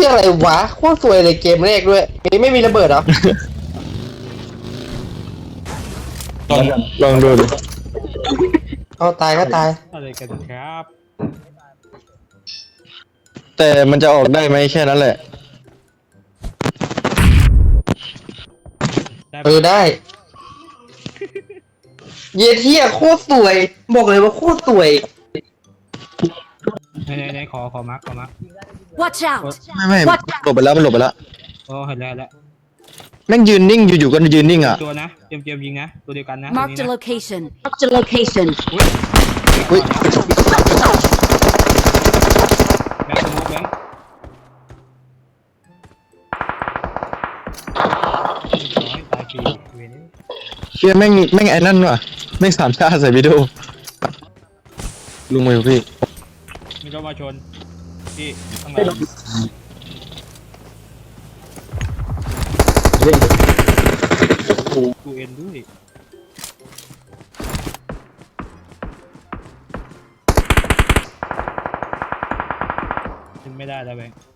ที่อะไรวะโคตรสวยเลยเกมแรกด้วยไม่ไม่มีระเบิดเหรอลองลองดูดิเอาตายก็ตาย อะไรกันครับแต่มันจะออกได้ไหมแค่นั้นแหละได้เออได้ เยเทียโคตรสวย บอกเลยว่าโคตรสวย ไหนไหนไหนขอขอมาร์คขอมาร์ค Watch out! ไม่ไม่ What? หลบไปแล้วมันหลบไปแล้วโอ้เห็นแล้วเห็นแล้วแม่งยืนนิ่งอยู่ๆก็ยืนนิ่งอะตัวนะเตรียมเตรียมยิงนะตัวเดียวกันนะตัว Marked นี้ a นะ location. Marked a location. อุ้ยแบงค์สโมกแบงค์ร้อยตายฟรีเว้ยเชี่ยแม่งแม่งไอ้นั่นว่ะแม่งสามชาติใส่วิดีโอลุงมาอยู่พี่มีรถมาชน พี่ข้างหลังกูเอ็นด้วยขึ้นไม่ได้แล้วแบงค์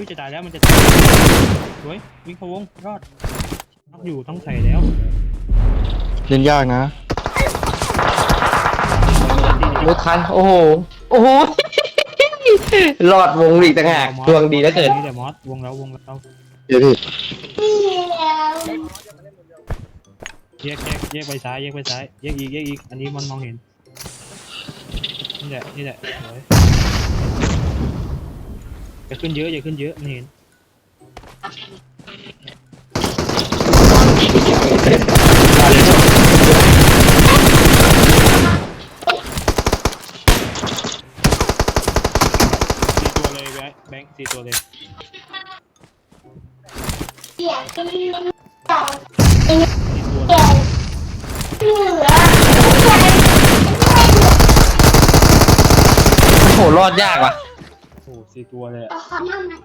ฮ้ยจะตายแล้วมันจะตายสวยวิ่งพะวงรอดต้องอยู่ต้องใส่แล้วเล่นยากนะรถคันโอ้โหโอ้โหรอดวงอีกต่างหากดวงดีแล้วเกินนี่แต่มอสวงแล้ววงแล้วเดี๋ยวพี่แยกแยกแยกไปซ้ายแยกไปซ้ายแยกอีกแยกอีกอันนี้มันมองเห็นนี่แหละนี่แหละสวย อย่าขึ้นเยอะอย่าขึ้นเยอะไมันเห็นสี่ตัวเลยแบงค์แบงค์สี่ตัวเลยสี่ตัวเลยโอ้โหรอดยากว่ะ สี่ตัวเลยอะยอดนะ